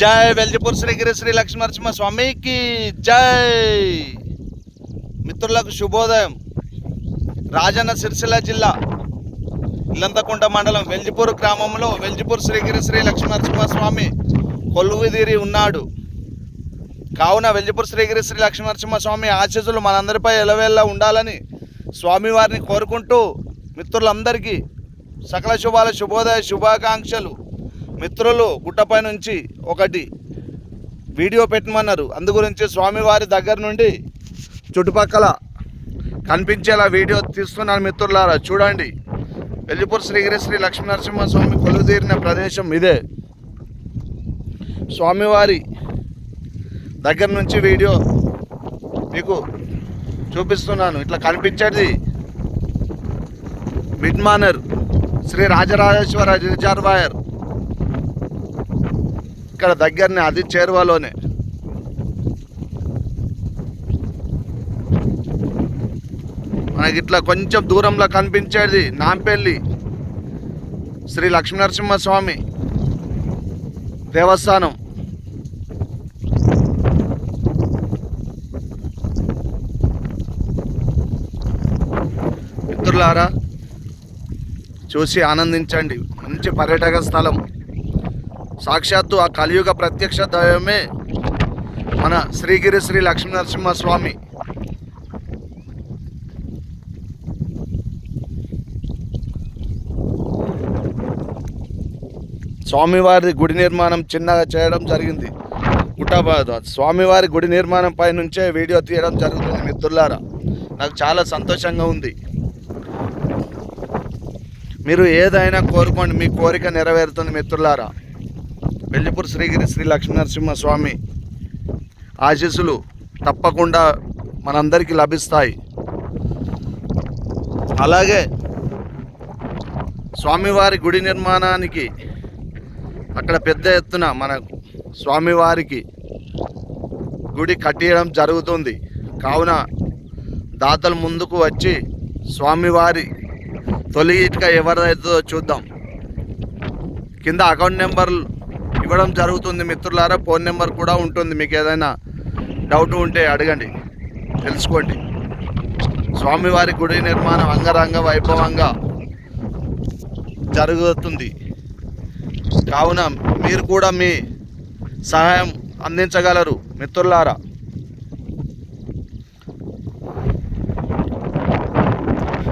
జై వెల్జిపూర్ శ్రీగిరి శ్రీ లక్ష్మీనరసింహ స్వామికి జై. మిత్రులకు శుభోదయం. రాజన్న సిరిసిల్ల జిల్లా ఇల్లంతకుంట మండలం వెల్జిపూర్ గ్రామంలో వెల్జిపూర్ శ్రీగిరి శ్రీ లక్ష్మీనరసింహ స్వామి కొలువుదీరి ఉన్నాడు. కావున వెల్జిపూర్ శ్రీగిరి శ్రీ లక్ష్మీనరసింహ స్వామి ఆశీస్సులు మనందరిపై ఎలవేళ్ళ ఉండాలని స్వామివారిని కోరుకుంటూ మిత్రులందరికీ సకల శుభాల శుభోదయ శుభాకాంక్షలు. మిత్రులు గుట్టపై నుంచి ఒకటి వీడియో పెట్టమన్నారు. అందు గురించి స్వామివారి దగ్గర నుండి చుట్టుపక్కల కనిపించేలా వీడియో తీస్తున్నాను మిత్రులారా. చూడండి. వెల్లిపూర్ శ్రీగిరి శ్రీ లక్ష్మీనరసింహస్వామి కొలుదీరిన ప్రదేశం ఇదే. స్వామివారి దగ్గర నుంచి వీడియో మీకు చూపిస్తున్నాను. ఇట్లా కనిపించేది మిడ్ మానర్ శ్రీ రాజరాజేశ్వర రిజర్వాయర్ ఇక్కడ దగ్గరనే అది చేరువలోనే. మనకి ఇట్లా కొంచెం దూరంలో కనిపించేది నాంపెల్లి. శ్రీ లక్ష్మీనరసింహ స్వామి దేవస్థానం. మిత్రులారా చూసి ఆనందించండి. మంచి పర్యాటక స్థలం. సాక్షాత్తు ఆ కలియుగ ప్రత్యక్ష దైవమే మన శ్రీగిరి శ్రీ లక్ష్మీనరసింహ స్వామి స్వామివారి గుడి నిర్మాణం చిన్నగా చేయడం జరిగింది. గుట్టాబాద్ స్వామివారి గుడి నిర్మాణం పై నుంచే వీడియో తీయడం జరుగుతుంది మిత్రులారా. నాకు చాలా సంతోషంగా ఉంది. మీరు ఏదైనా కోరుకోండి మీ కోరిక నెరవేరుతుంది మిత్రులారా. వెల్లిపూర్ శ్రీగిరి శ్రీ లక్ష్మీనరసింహ స్వామి ఆశీస్సులు తప్పకుండా మనందరికీ లభిస్తాయి. అలాగే స్వామివారి గుడి నిర్మాణానికి అక్కడ పెద్ద ఎత్తున మన స్వామివారికి గుడి కట్టేయడం జరుగుతుంది. కావున దాతలు ముందుకు వచ్చి స్వామివారి తొలి ఇటుక ఎవరిదైతుందో చూద్దాం. కింద అకౌంట్ నెంబర్లు ఇవ్వడం జరుగుతుంది మిత్రులారా. ఫోన్ నెంబర్ కూడా ఉంటుంది. మీకు ఏదైనా డౌట్ ఉంటే అడగండి. తెలుసుకోండి. స్వామివారి గుడి నిర్మాణం అంగరంగ వైభవంగా జరుగుతుంది. కావున మీరు కూడా మీ సహాయం అందించగలరు మిత్రులారా.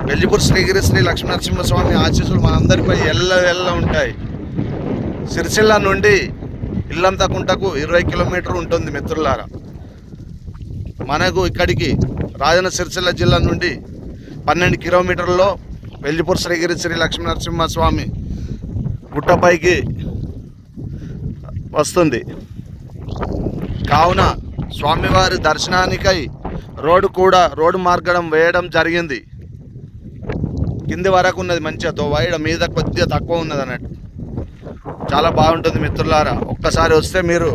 వెల్లిపూర్ శ్రీగిరి శ్రీ లక్ష్మీనరసింహస్వామి ఆశీస్సులు మనందరిపై ఎల్ల ఎల్ల ఉంటాయి. సిరిసిల్ల నుండి ఇల్లంతకుంటకు ఇరవై కిలోమీటర్ ఉంటుంది మిత్రులారా. మనకు ఇక్కడికి రాజన్న సిరిసిల్ల జిల్లా నుండి పన్నెండు కిలోమీటర్లో వెల్లిపూర్ శ్రీగిరి శ్రీ లక్ష్మీనరసింహస్వామి గుట్టపైకి వస్తుంది. కావున స్వామివారి దర్శనానికై రోడ్డు కూడా రోడ్డు మార్గడం వేయడం జరిగింది. కింది వరకు ఉన్నది మంచిగా తోవాయడం మీద కొద్దిగా తక్కువ ఉన్నది అన్నట్టు. చాలా బాగుంటుంది మిత్రులారా. ఒక్కసారి వస్తే మీరు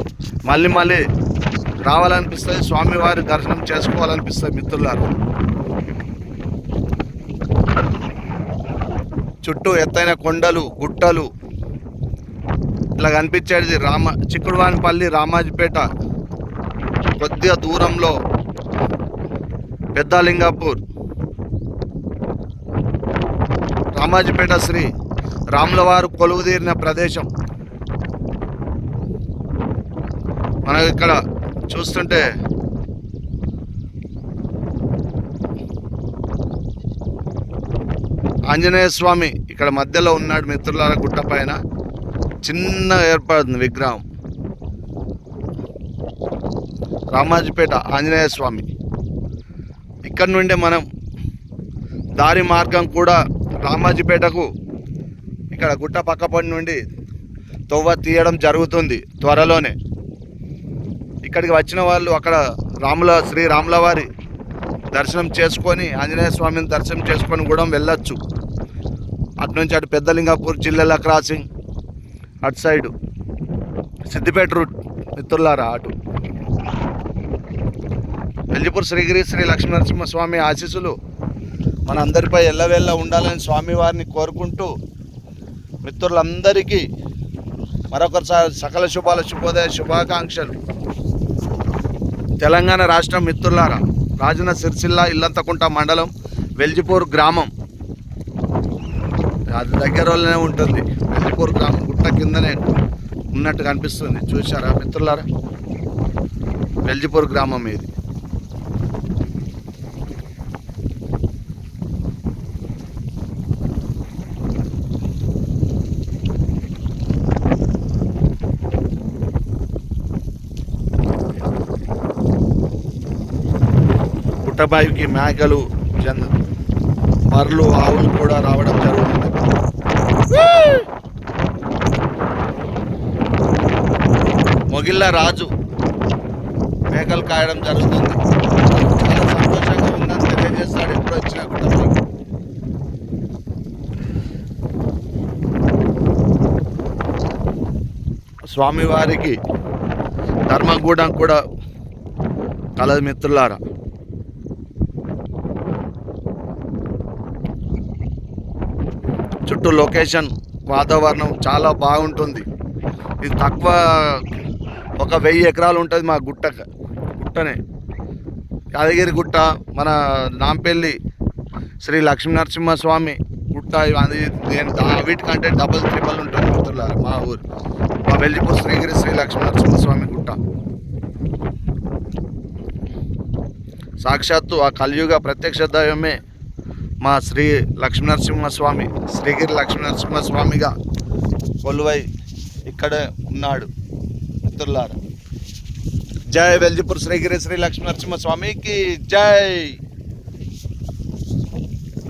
మళ్ళీ మళ్ళీ రావాలనిపిస్తుంది స్వామివారి దర్శనం చేసుకోవాలనిపిస్తుంది మిత్రులారా. చుట్టూ ఎత్తైన కొండలు గుట్టలు. ఇట్లా కనిపించేది రామ చిక్కుడువానిపల్లి రామాజీపేట కొద్దిగా దూరంలో పెద్దలింగాపూర్. రామాజీపేట శ్రీ రాములవారు కొలువుదీరిన ప్రదేశం. మనం ఇక్కడ చూస్తుంటే ఆంజనేయ స్వామి ఇక్కడ మధ్యలో ఉన్నాడు మిత్రులారా గుట్ట పైన. చిన్న ఏర్పడుతుంది విగ్రహం. రామాజీపేట ఆంజనేయ స్వామి. ఇక్కడ నుండి మనం దారి మార్గం కూడా రామాజీపేటకు ఇక్కడ గుట్ట పక్కపడి నుండి తొవ్వ తీయడం జరుగుతుంది త్వరలోనే. ఇక్కడికి వచ్చిన వాళ్ళు అక్కడ రాముల శ్రీ రాముల వారి దర్శనం చేసుకొని ఆంజనేయ స్వామిని దర్శనం చేసుకొని కూడా వెళ్ళొచ్చు. అటు నుంచి అటు పెద్దలింగాపూర్ జిల్లాల క్రాసింగ్ అటు సైడు. సిద్దిపేట రూట్ మిత్రులారా అటు. వెల్లిపూర్ శ్రీగిరి శ్రీ లక్ష్మీనరసింహస్వామి ఆశీస్సులు మన అందరిపై ఎల్లవేళ్ళ ఉండాలని స్వామివారిని కోరుకుంటూ మిత్రులందరికీ మరొకసారి సకల శుభాల శుభోదయ శుభాకాంక్షలు. తెలంగాణ రాష్ట్రం మిత్రులారా రాజన సిరిసిల్ల ఇల్లంతకుంట మండలం వెల్జిపూర్ గ్రామం. అది దగ్గరలోనే ఉంటుంది. వెల్జిపూర్ గ్రామం గుట్ట కిందనే ఉన్నట్టు కనిపిస్తుంది. చూశారా మిత్రులారా? వెల్జిపూర్ గ్రామం ఇది. పుట్టబావికి మేకలు చెంద బర్రెలు ఆవులు కూడా రావడం జరుగుతుంది. మొగిళ్ళ రాజు మేకలు కాయడం జరుగుతుంది. చాలా సంతోషంగా ఉందని తెలియజేస్తాడు ఎప్పుడు వచ్చినా కూడా. స్వామివారికి ధర్మగూడెం కూడా కలదు మిత్రులారా. చుట్టూ లొకేషన్ వాతావరణం చాలా బాగుంటుంది. ఇది తక్కువ ఒక వెయ్యి ఎకరాలు ఉంటుంది మా గుట్ట గుట్టనే. యాదగిరి గుట్ట మన నాంపల్లి శ్రీ లక్ష్మీ నరసింహస్వామి గుట్ట అది నేను వీటికంటే డబుల్ త్రిబుల్ ఉంటుంది గుర్తుల మా ఊరు. మా వెల్లిపూర్ శ్రీగిరి శ్రీ లక్ష్మీ నరసింహస్వామి గుట్ట. సాక్షాత్తు ఆ కలియుగ ప్రత్యక్ష దైవమే మా శ్రీ లక్ష్మీనరసింహస్వామి శ్రీగిరి లక్ష్మీనరసింహస్వామిగా కొలువై ఇక్కడే ఉన్నాడు మిత్రులారా. జై వెల్జిపూర్ శ్రీగిరి శ్రీ లక్ష్మీనరసింహస్వామికి జై!